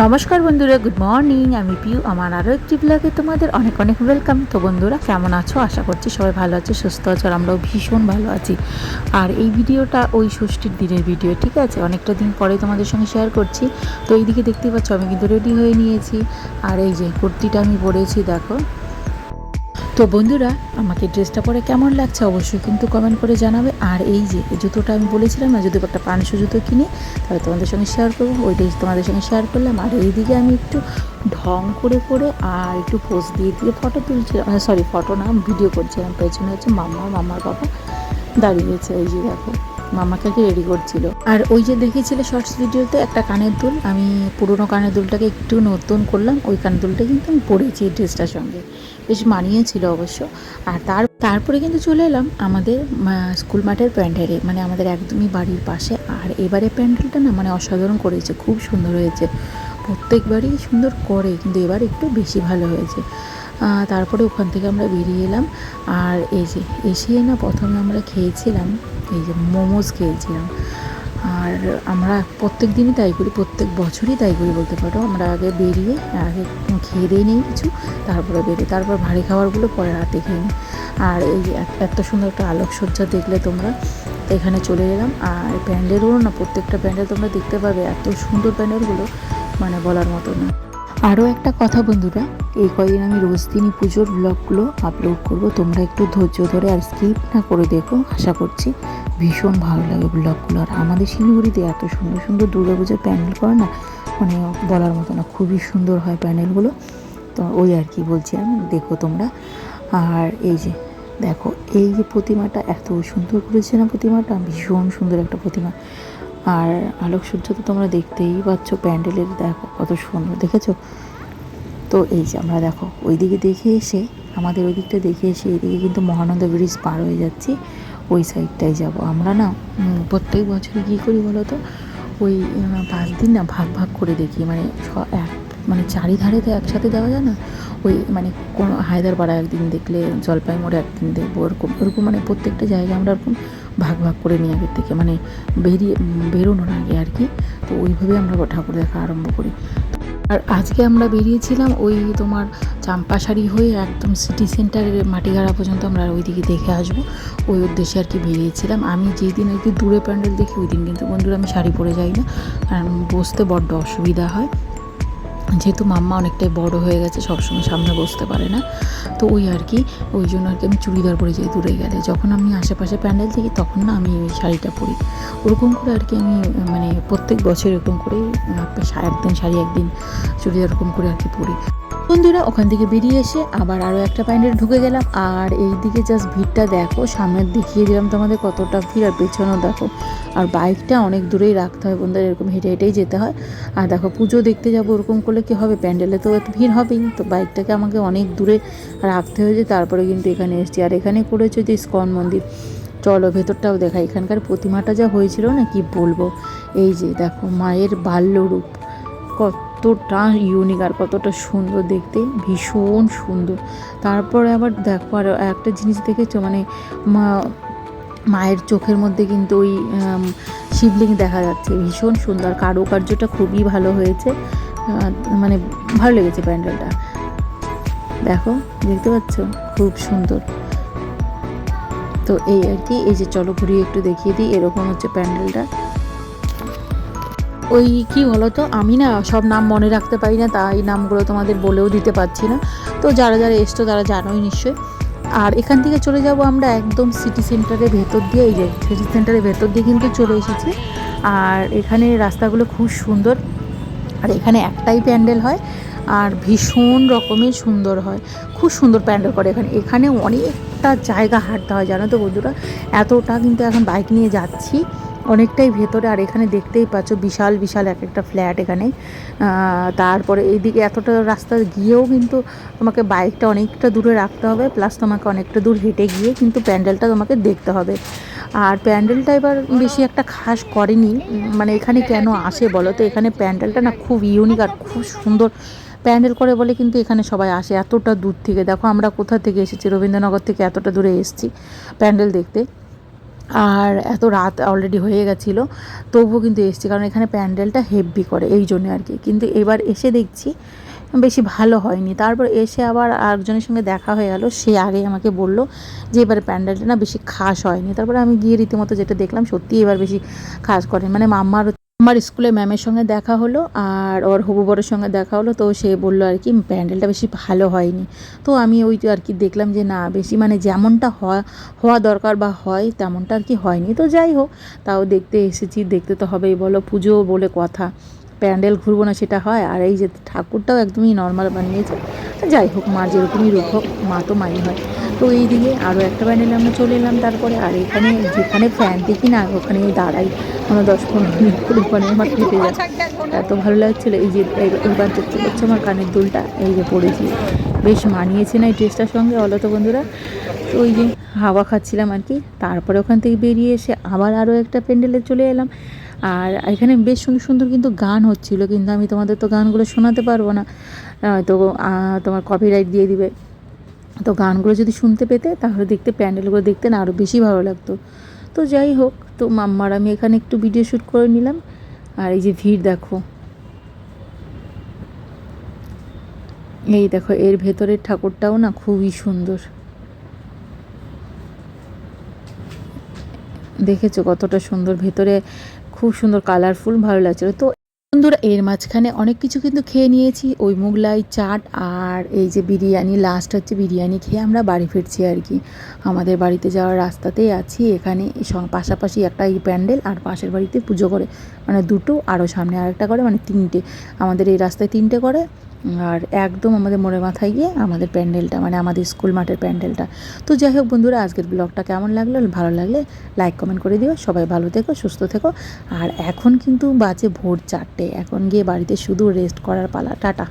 নমস্কার বন্ধুরা good morning আমি পিউ, আমার আরও একটি ব্লগে তোমাদের অনেক অনেক ওয়েলকাম তো বন্ধুরা, কেমন আছো? আশা করছি সবাই ভালো আছে, সুস্থ আছো, আর আমরাও ভীষণ ভালো আছি। আর এই ভিডিওটা ওই ষষ্ঠীর দিনের ভিডিও ঠিক আছে? অনেকটা দিন পরে তোমাদের সঙ্গে শেয়ার করছি। তো এইদিকে দেখতে পাচ্ছ, আমি কিন্তু রেডি হয়ে নিয়েছি। আর এই যে, কুর্তিটা আমি পরেছি, দেখো। তো বন্ধুরা, আমাকে ড্রেসটা পরে কেমন লাগছে অবশ্যই কিন্তু কমেন্ট করে জানাবে। আর এই যে জুতোটা আমি বলেছিলাম না, যদি একটা পাঁচশো জুতো কিনি, তাহলে তোমাদের সঙ্গে শেয়ার করব। ওইটাই তোমাদের সঙ্গে শেয়ার করলাম। আর এইদিকে আমি একটু ঢং করে করে আর একটু পোজ দিয়ে দিয়ে ফটো তুলছিলাম সরি ফটো না ভিডিও করছিলাম। পেছনে হচ্ছে মাম্মা মামার বাবা দাঁড়িয়েছে এই যে দেখো। মামাকে রেডি করছিল। আর ওই যে দেখেছিলে শর্টস ভিডিওতে একটা কানের দুল, আমি পুরোনো কানের দুলটাকে একটু নতুন করলাম, ওই কানের দুলটা কিন্তু আমি পরেছি ড্রেসটার সঙ্গে। বেশ মানিয়েছিল অবশ্য। আর তার, তারপরে কিন্তু চলে এলাম আমাদের স্কুল মাঠের প্যান্ডেলে। মানে আমাদের একদমই বাড়ির পাশে। আর এবারে প্যান্ডেলটা না মানে অসাধারণ করেছে, খুব সুন্দর হয়েছে। প্রত্যেকবারই সুন্দর করে, কিন্তু এবার একটু বেশি ভালো হয়েছে। তারপরে ওখান থেকে আমরা বেরিয়ে এলাম। আর এই যে, এসে না প্রথমে আমরা খেয়েছিলাম, এই যে মোমোজ খেয়েছিলাম। আর আমরা প্রত্যেক দিনই তাই করি, প্রত্যেক বছরই তাই করি বলতে পারো। আমরা আগে বেরিয়ে, আগে খেয়ে দিয়ে নিই কিছু, তারপরে বেরিয়ে, তারপর ভারী খাবারগুলো পরে রাতে খেয়ে নিই। আর এই যে এত- এত সুন্দর একটা আলোকসজ্জা দেখলে তোমরা, এখানে চলে এলাম। আর প্যান্ডেলগুলো না, প্রত্যেকটা প্যান্ডেল তোমরা দেখতে পাবে, এত সুন্দর প্যান্ডেলগুলো মানে বলার মতো না। আরও একটা কথা বন্ধুরা, এই কদিন আমি রোজ দিনই পুজোর ব্লগগুলো আপলোড করব। তোমরা একটু ধৈর্য ধরে আর স্কিপ না করে দেখো। আশা করছি ভীষণ ভালো লাগে ব্লগগুলো আর আমাদের শিলিগুড়িতে এত সুন্দর সুন্দর দুর্গাপুজোর প্যান্ডেল করে না মানে বলার মতো না, খুবই সুন্দর হয় প্যান্ডেলগুলো। তো ওই আর কি বলছি আমি, দেখো তোমরা। আর এই যে, দেখো, এই যে প্রতিমাটা এত সুন্দর করেছে না প্রতিমাটা, ভীষণ সুন্দর একটা প্রতিমা। আর আলোকসজ্জা তো তোমরা দেখতেই পাচ্ছ, প্যান্ডেলের দেখো, কত সুন্দর, দেখেছ? তো এই যে আমরা দেখো, ওইদিকে দেখে এসে, আমাদের ওই দিকটা দেখে এসে এইদিকে কিন্তু মহানন্দা ব্রিজ পার হয়ে যাচ্ছি, ওই সাইডটাই যাব। আমরা না প্রত্যেক বছরে কী করি বলো তো ওই পাঁচ দিন না ভাগ ভাগ করে দেখি মানে এক মানে চারিধারে তো একসাথে দেওয়া যায় না? ওই মানে কোনো হায়দারপাড়া একদিন দেখলে জলপাইমোড়ে একদিন দেখব, ওরকম ওরকম মানে প্রত্যেকটা জায়গায় আমরা ওরকম ভাগ ভাগ করে নিই আগের থেকে মানে বেরিয়ে বেরোনোর আগে আর কি। তো ওইভাবে আমরা ঠাকুর দেখা আরম্ভ করি। আর আজকে আমরা বেরিয়েছিলাম ওই তোমার চাম্পাশাড়ি হয়ে একদম সিটি সেন্টারের মাটিগাড়া পর্যন্ত আমরা ওইদিকে দেখে আসব। ওই উদ্দেশ্যে আর কি বেরিয়েছিলাম। আমি যেই দিন আর কি দূরে প্যান্ডেল দেখি ওই দিন কিন্তু বন্ধুরা আমি শাড়ি পরে যাই না। কারণ বসতে বড্ড অসুবিধা হয়। যেহেতু মাম্মা অনেকটাই বড় হয়ে গেছে, সবসময় সামনে বসতে পারে না। তো ওই আর কি, ওই জন্য আর কি আমি চুড়িদার পরে যাই দূরে গেলে, যখন আমি আশেপাশে প্যান্ডেল দেখি তখন না আমি ওই শাড়িটা পরি। ওরকম করে আর কি আমি মানে প্রত্যেক বছর এরকম করেই, একদিন শাড়ি, একদিন চুড়িদার ওরকম করে আর কি পরি। বন্ধুরা, ওখান থেকে বেরিয়ে এসে আবার আরও একটা প্যান্ডেল ঢুকে গেলাম। আর এই দিকে জাস্ট ভিড়টা দেখো, সামনের দেখিয়ে দিলাম তোমাদের কতটা ভিড় আর পেছনেও দেখো। আর বাইকটা অনেক দূরেই রাখতে হয় বন্ধুরা, এরকম হেঁটে হেঁটেই যেতে হয়। আর দেখো, পুজো দেখতে যাব ওরকম করলে কি হবে? প্যান্ডেলে তো একটু ভিড় হবেই। তো বাইকটাকে আমাকে অনেক দূরে রাখতে হয়েছে, তারপরে কিন্তু এখানে এসেছি। আর এখানে করেছে যে ইস্কন মন্দির। চলো, ভেতরটাও দেখা। এখানকার প্রতিমাটা যা হয়েছিল না, কি বলব? এই যে দেখো, মায়ের বাল্যরূপ। কতটা ইউনিক আর কতটা সুন্দর দেখতে, ভীষণ সুন্দর। তারপরে আবার দেখো আর একটা জিনিস দেখেছ মানে মায়ের চোখের মধ্যে কিন্তু ওই শিবলিং দেখা যাচ্ছে, ভীষণ সুন্দর। কারুকার্যটা খুবই ভালো হয়েছে মানে ভালো লেগেছে প্যান্ডেলটা। দেখো, দেখতে পাচ্ছ? খুব সুন্দর। তো এই আর কি, এই যে চলো ঘুরিয়ে একটু দেখিয়ে দিই, এরকম হচ্ছে প্যান্ডেলটা। ওই কি বলো তো আমি না সব নাম মনে রাখতে পারি না, তাই নামগুলো তোমাদের বলেও দিতে পারছি না। তো যারা যারা এসছো তারা জানোই নিশ্চয়ই। আর এখান থেকে চলে যাব আমরা একদম সিটি সেন্টারের ভেতর দিয়ে, এই যে সিটি সেন্টারের ভেতর দিয়ে কিন্তু চলে এসেছি। আর এখানে রাস্তাগুলো খুব সুন্দর। আর এখানে একটাই প্যান্ডেল হয়, আর ভীষণ রকমের সুন্দর হয়। খুব সুন্দর প্যান্ডেল করে এখানে। এখানে অনেকটা জায়গা হাঁটতে হয়, জানো তো বন্ধুরা? এতটা কিন্তু এখন বাইক নিয়ে যাচ্ছি। অনেকটাই ভেতরে, আর এখানে দেখতেই পাচ্ছ বিশাল বিশাল এক একটা ফ্ল্যাট এখানে। তারপরে এইদিকে এতটা রাস্তা গিয়েও কিন্তু তোমাকে বাইকটা অনেকটা দূরে রাখতে হবে, প্লাস তোমাকে অনেকটা দূর হেঁটে গিয়ে কিন্তু প্যান্ডেলটা তোমাকে দেখতে হবে। আর প্যান্ডেলটা এবার বেশি একটা খাস করেনি মানে এখানে কেন আসে বলো তো? এখানে প্যান্ডেলটা না খুব ইউনিক আর খুব সুন্দর। প্যান্ডেল করে বলে কিন্তু এখানে সবাই আসে, এতটা দূর থেকে। দেখো আমরা কোথা থেকে এসেছি? রবীন্দ্রনগর থেকে এতটা দূরে এসেছি প্যান্ডেল দেখতে। আর এত রাত অলরেডি হয়ে গেছিল, তবুও কিন্তু এসছি, কারণ এখানে প্যান্ডেলটা হেভি করে এই জন্য আর কি। কিন্তু এবার এসে দেখছি বেশি ভালো হয়নি। তারপর এসে আবার আরেকজনের সঙ্গে দেখা হয়ে গেল, সে আগে আমাকে বলল যে এবার প্যান্ডেলটা না বেশি খাস হয়নি। তারপরে আমি গিয়ে রীতিমতো যেটা দেখলাম সত্যি এবার বেশি খাস করেন। মানে মাম্মার আমার স্কুলে ম্যামের সঙ্গে দেখা হলো আর ওর হবু বড়ের সঙ্গে দেখা হলো, তো সে বলল আর কি, প্যান্ডেলটা বেশি ভালো হয়নি। তো আমি ওই আর কি দেখলাম যে, না, বেশি মানে যেমনটা হওয়া দরকার বা হয়, তেমনটা আর কি হয়নি। তো যাই হোক, তাও দেখতে এসেছি, দেখতে তো হবেই, বলো পুজো বলে কথা। প্যান্ডেল ঘুরবো না সেটা হয়, আর এই যে ঠাকুরটাও একদমই নর্মাল বানিয়েছে। যাই হোক, মা যেরকমই রূপ হোক, মা তো মাই হয়। তো এই দিকে আরও একটা প্যান্ডেলে আমরা চলে এলাম। তারপরে আর এখানে যেখানে ফ্যান দেখি না, ওখানে দাঁড়াই আমরা দশ পনেরো মিনিট করে ওখানে আমার কেটে যায় এত ভালো লাগছিল। এই যে এইবার দেখতে পাচ্ছ আমার কানের দুলটা, এই যে পড়েছি। বেশ মানিয়েছে না এই ড্রেসটার সঙ্গে বলো তো বন্ধুরা। তো ওই যে হাওয়া খাচ্ছিলাম আর কি। তারপরে ওখান থেকে বেরিয়ে এসে আবার আরও একটা প্যান্ডেলে চলে এলাম। আর এখানে বেশ সুন্দর সুন্দর কিন্তু গান হচ্ছিল, কিন্তু আমি তোমাদের তো গানগুলো শোনাতে পারব না। তো তোমার কপিরাইট দিয়ে দিবে। তো গানগুলো যদি শুনতে পেতে, তাহলে দেখতে, প্যান্ডেলগুলো দেখতে না আরও বেশি ভালো লাগতো। তো যাই হোক, তো মাম্মার আমি এখানে একটু ভিডিও শ্যুট করে নিলাম। আর এই যে ভিড়, দেখো। এই দেখো, এর ভেতরের ঠাকুরটাও না খুবই সুন্দর। দেখেছ কতটা সুন্দর? ভেতরে খুব সুন্দর কালারফুল ভালো লাগছিল। তো বন্ধুরা, এর মাঝখানে অনেক কিছু কিন্তু খেয়ে নিয়েছি। ওই মোগলাই চাট আর এই যে বিরিয়ানি লাস্ট হচ্ছে বিরিয়ানি খেয়ে আমরা বাড়ি ফিরছি আর কি। আমাদের বাড়িতে যাওয়ার রাস্তাতেই আছি। এখানে পাশাপাশি একটা এই প্যান্ডেল আর পাশের বাড়িতে পুজো করে। মানে দুটো আরও সামনে আরেকটা করে মানে তিনটে। আমাদের এই রাস্তায় তিনটে করে। আর একদম আমাদের মোড়ে মাথায় গিয়ে আমাদের প্যান্ডেলটা মানে আমাদের স্কুল মাঠের প্যান্ডেলটা। তো যাই হোক বন্ধুরা, আজকের ব্লগটা কেমন লাগল? ভালো লাগলে লাইক কমেন্ট করে দিও। সবাই ভালো থেকো, সুস্থ থেকো। আর এখন কিন্তু বাজে ভোর চারটে। এখন গিয়ে বাড়িতে শুধু রেস্ট করার পালা। টাটা।